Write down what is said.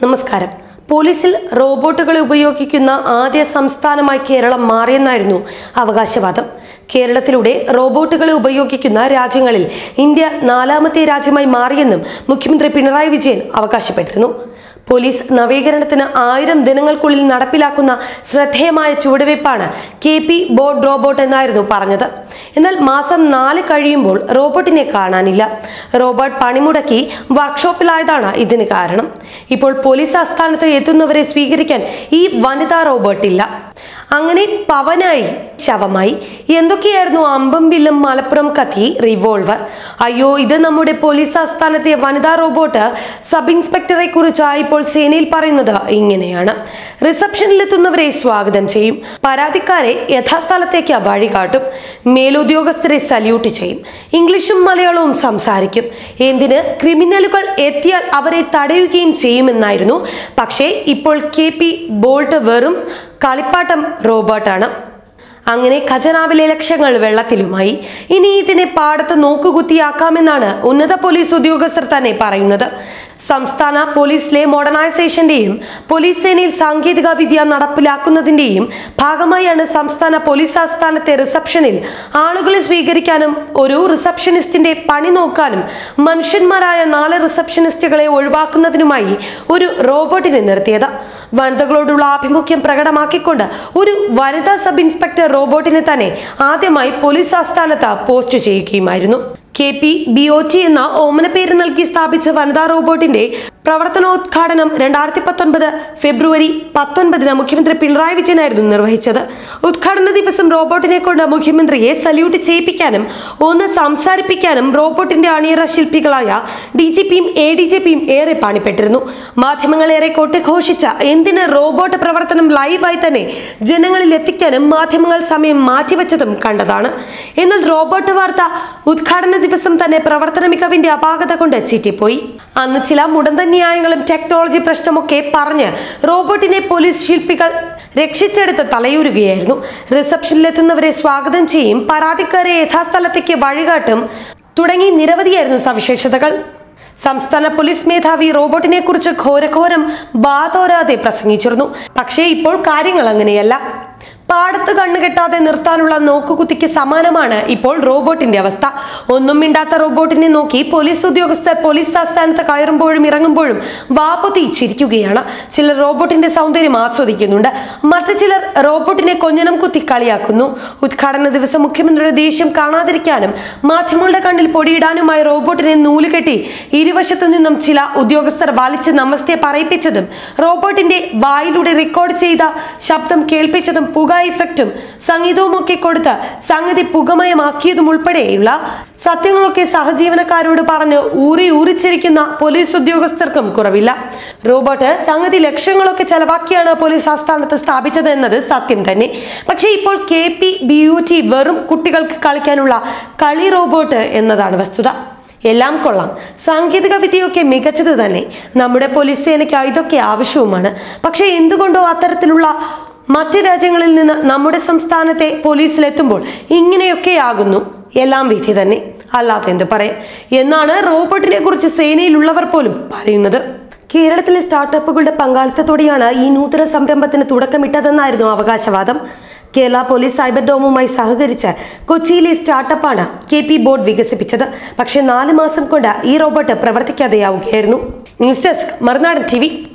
നമസ്കാരം. പോലീസിൽ റോബോട്ടുകളെ ഉപയോഗിക്കുന്ന ആദ്യ സംസ്ഥാനമായി കേരളം മാറിയെന്നായിരുന്നു അവകാശവാദം. കേരളത്തിലൂടെ റോബോട്ടുകളെ ഉപയോഗിക്കുന്ന രാജ്യങ്ങളിൽ ഇന്ത്യ നാലാമത്തെ രാജ്യമായി മാറിയെന്നും മുഖ്യമന്ത്രി പിണറായി വിജയൻ അവകാശപ്പെട്ടിരുന്നു. പോലീസ് നവീകരണത്തിന് ആയിരം ദിനങ്ങൾക്കുള്ളിൽ നടപ്പിലാക്കുന്ന ശ്രദ്ധേയമായ ചുവടുവയ്പ്പാണ് കെ പി ബോർഡ് റോബോട്ട് എന്നായിരുന്നു പറഞ്ഞത്. എന്നാൽ മാസം നാല് കഴിയുമ്പോൾ റോബോട്ടിനെ കാണാനില്ല. റോബോട്ട് പണിമുടക്കി വർക്ക്ഷോപ്പിലായതാണ് ഇതിന് കാരണം. ഇപ്പോൾ പോലീസ് ആസ്ഥാനത്ത് എത്തുന്നവരെ സ്വീകരിക്കാൻ ഈ വനിതാ റോബോട്ട് ഇല്ല അങ്ങനെ പവനായി ശവമായി. എന്തൊക്കെയായിരുന്നു അമ്പം വില്ലും മലപ്പുറം കത്തി റിവോൾവർ അയ്യോ ഇത് നമ്മുടെ പോലീസ് ആസ്ഥാനത്തെ വനിതാ റോബോട്ട് സബ് ഇൻസ്പെക്ടറെ കുറിച്ചായി ഇപ്പോൾ സേനയിൽ പറയുന്നത്. ഇങ്ങനെയാണ്. റിസപ്ഷനിലെത്തുന്നവരെ സ്വാഗതം ചെയ്യും. പരാതിക്കാരെ യഥാസ്ഥലത്തേക്ക് വഴികാട്ടും. മേലുദ്യോഗസ്ഥരെ സല്യൂട്ട് ചെയ്യും. ഇംഗ്ലീഷും മലയാളവും സംസാരിക്കും. എന്തിന്? ക്രിമിനലുകൾ എത്തിയാൽ അവരെ തടയുകയും ചെയ്യുമെന്നായിരുന്നു. പക്ഷേ ഇപ്പോൾ കെ ബോൾട്ട് വെറും കളിപ്പാട്ടം റോബോട്ടാണ് അങ്ങനെ ഖജനാവിലെ ലക്ഷങ്ങൾ വെള്ളത്തിലുമായി. ഇനി ഇതിനെ പാടത്ത് നോക്കുകുത്തിയാക്കാമെന്നാണ് ഉന്നത പോലീസ് ഉദ്യോഗസ്ഥർ തന്നെ പറയുന്നത്. സംസ്ഥാന പോലീസിലെ മോഡേണൈസേഷന്റെയും പോലീസ് സേനയിൽ സാങ്കേതിക വിദ്യ നടപ്പിലാക്കുന്നതിന്റെയും ഭാഗമായാണ് സംസ്ഥാന പോലീസ് ആസ്ഥാനത്തെ റിസപ്ഷനിൽ ആളുകളെ സ്വീകരിക്കാനും ഒരു റിസപ്ഷനിസ്റ്റിന്റെ പണി നോക്കാനും മനുഷ്യന്മാരായ നാല് റിസപ്ഷനിസ്റ്റുകളെ ഒഴിവാക്കുന്നതിനുമായി ഒരു റോബോട്ടിനെ നിർത്തിയത്. വനിതകളോടുള്ള ആഭിമുഖ്യം പ്രകടമാക്കിക്കൊണ്ട് ഒരു വനിതാ സബ് ഇൻസ്പെക്ടർ റോബോട്ടിനെ തന്നെ ആദ്യമായി പോലീസ് ആസ്ഥാനത്ത് post ചെയ്യുകയുമായിരുന്നു. K P B O T എന്ന ഓമന പേര് നൽകി സ്ഥാപിച്ച വനിതാ റോബോട്ടിന്റെ പ്രവർത്തനോദ്ഘാടനം രണ്ടായിരത്തി പത്തൊൻപത് ഫെബ്രുവരി പത്തൊൻപതിന് മുഖ്യമന്ത്രി പിണറായി വിജയനായിരുന്നു നിർവഹിച്ചത്. ഉദ്ഘാടന ദിവസം റോബോട്ടിനെ കൊണ്ട് മുഖ്യമന്ത്രിയെ സല്യൂട്ട് ചെയ്യിപ്പിക്കാനും ഒന്ന് സംസാരിപ്പിക്കാനും റോബോട്ടിന്റെ അണിയറ ശില്പികളായ ഡി ജി പിയും എ ഡി ജി പിയും ഏറെ പണിപ്പെട്ടിരുന്നു. മാധ്യമങ്ങൾ ഏറെ കൊട്ടിഘോഷിച്ച എന്തിന് റോബോട്ട് പ്രവർത്തനം ലൈവായി തന്നെ ജനങ്ങളിൽ എത്തിക്കാനും മാധ്യമങ്ങൾ സമയം മാറ്റിവെച്ചതും കണ്ടതാണ്. എന്നാൽ റോബോട്ട് വാർത്ത ഉദ്ഘാടന ദിവസം തന്നെ പ്രവർത്തന മികവിന്റെ അപാകത കൊണ്ട് ചീറ്റിപ്പോയി. അന്ന് ചില മുടന്ത ന്യായങ്ങളും ടെക്നോളജി പ്രശ്നമൊക്കെ പറഞ്ഞ് റോബോട്ടിനെ പോലീസ് ശില്പികൾ രക്ഷിച്ചെടുത്ത് തലയൂരുകയായിരുന്നു. റിസപ്ഷനിലെത്തുന്നവരെ സ്വാഗതം ചെയ്യും പരാതിക്കാരെ യഥാസ്ഥലത്തേക്ക് വഴികാട്ടും തുടങ്ങി നിരവധിയായിരുന്നു സവിശേഷതകൾ. സംസ്ഥാന പോലീസ് മേധാവി റോബോട്ടിനെ കുറിച്ച് ഘോരഘോരം ബാതോരാതെ പ്രസംഗിച്ചിരുന്നു. പക്ഷേ ഇപ്പോൾ കാര്യങ്ങൾ അങ്ങനെയല്ല. പാടത്ത് കണ്ണു കെട്ടാതെ നിർത്താനുള്ള നോക്കുകുത്തിക്ക് സമാനമാണ് ഇപ്പോൾ റോബോട്ടിന്റെ അവസ്ഥ. ഒന്നും മിണ്ടാത്ത റോബോട്ടിനെ നോക്കി പോലീസ് ഉദ്യോഗസ്ഥർ പോലീസ് ആസ്ഥാനത്ത് കയറുമ്പോഴും ഇറങ്ങുമ്പോഴും വാപ്പൊത്തി ചിരിക്കുകയാണ് ചിലർ റോബോട്ടിന്റെ സൗന്ദര്യം ആസ്വദിക്കുന്നുണ്ട്. മറ്റു ചിലർ റോബോട്ടിനെ കൊഞ്ഞനം കുത്തി കളിയാക്കുന്നു. ഉദ്ഘാടന ദിവസം മുഖ്യമന്ത്രിയുടെ ദേഷ്യം കാണാതിരിക്കാനും മാധ്യമങ്ങളുടെ കണ്ണിൽ പൊടിയിടാനുമായി റോബോട്ടിനെ നൂലുകെട്ടി ഇരുവശത്തു നിന്നും ചില ഉദ്യോഗസ്ഥർ വലിച്ച് നമസ്തേ പറയിപ്പിച്ചതും റോബോട്ടിന്റെ വായിലൂടെ റെക്കോർഡ് ചെയ്ത ശബ്ദം കേൾപ്പിച്ചതും പുക ഇഫക്റ്റും സംഗീതവും ഒക്കെ കൊടുത്ത് സംഗതി പുകമയമാക്കിയതും ഉൾപ്പെടെയുള്ള സത്യങ്ങളൊക്കെ സഹജീവനക്കാരോട് പറഞ്ഞ് ഊറി ഊറിച്ചിരിക്കുന്ന പോലീസ് ഉദ്യോഗസ്ഥർക്കും കുറവില്ല. റോബോട്ട് സംഗതി ലക്ഷങ്ങളൊക്കെ ചെലവാക്കിയാണ് പോലീസ് ആസ്ഥാനത്ത് സ്ഥാപിച്ചത് എന്നത് സത്യം തന്നെ. പക്ഷേ ഇപ്പോൾ K P B U T വെറും കുട്ടികൾക്ക് കളിക്കാനുള്ള കളി റോബോട്ട് എന്നതാണ് വസ്തുത. എല്ലാം കൊള്ളാം. സാങ്കേതിക വിദ്യയൊക്കെ മികച്ചത് തന്നെ. നമ്മുടെ പോലീസ് സേനയ്ക്ക് ഇതൊക്കെ ആവശ്യവുമാണ്. പക്ഷേ എന്തുകൊണ്ടോ അത്തരത്തിലുള്ള മറ്റ് രാജ്യങ്ങളിൽ നിന്ന് നമ്മുടെ സംസ്ഥാനത്തെ പോലീസിലെത്തുമ്പോൾ ഇങ്ങനെയൊക്കെയാകുന്നു. എല്ലാം വിധി തന്നെ. അല്ലാതെ എന്ത് പറയാം? എന്നാണ് റോബോട്ടിനെ കുറിച്ച് സേനയിലുള്ളവർ പോലും പറയുന്നത്. കേരളത്തിലെ സ്റ്റാർട്ടപ്പുകളുടെ പങ്കാളിത്തത്തോടെയാണ് ഈ നൂതന സംരംഭത്തിന് തുടക്കമിട്ടതെന്നായിരുന്നു അവകാശവാദം. കേരള പോലീസ് സൈബർ ഡോമുമായി സഹകരിച്ച് കൊച്ചിയിലെ സ്റ്റാർട്ടപ്പാണ് കെ പി ബോർഡ് വികസിപ്പിച്ചത്. പക്ഷേ നാല് മാസം കൊണ്ട് ഈ robot പ്രവർത്തിക്കാതെയാവുകയായിരുന്നു. News desk Marunadan T